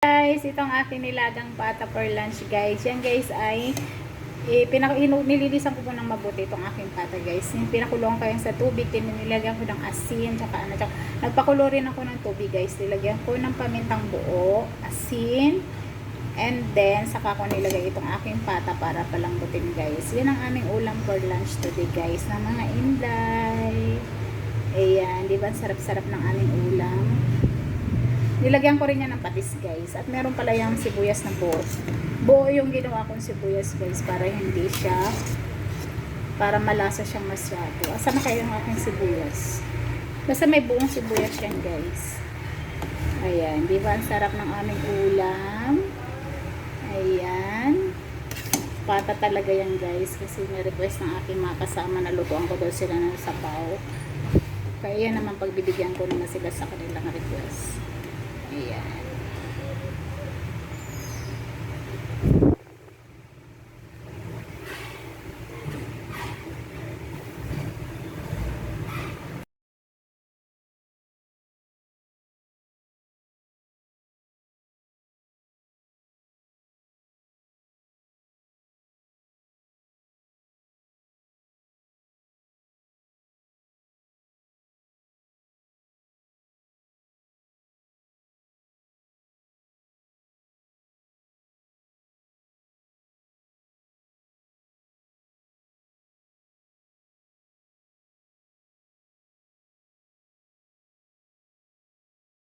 guys, ito ang aking nilagang pata for lunch guys. Yan guys ay eh, nililisan ko po ng mabuti itong aking pata guys. Yung pinakulong ko yan sa tubig, tinilagyan ko ng asin, tsaka ano, tsaka nagpakulo rin ako ng tubig guys. Nilagyan ko ng pamintang buo, asin, and then saka ko nilagay itong aking pata para palambutin guys. Yan ang aming ulam for lunch today guys, ng mga inday. Ayan, di ba? Sarap-sarap ng aming ulam. Nilagyan ko rin yan ng patis guys. At meron pala yung sibuyas na buo. Buo yung ginawa kong sibuyas guys para hindi siya para malasa siyang masyado. Asa na kayo ng aking sibuyas? Basta may buong sibuyas yan guys. Ayan. Di ba ang sarap ng aming ulam? Ayan. Pata talaga yan guys. Kasi na-request ng aking mga kasama na lutuan ko daw sila ng sabaw. Kaya yan naman pagbibigyan ko naman sila sa kanilang request. Ayan.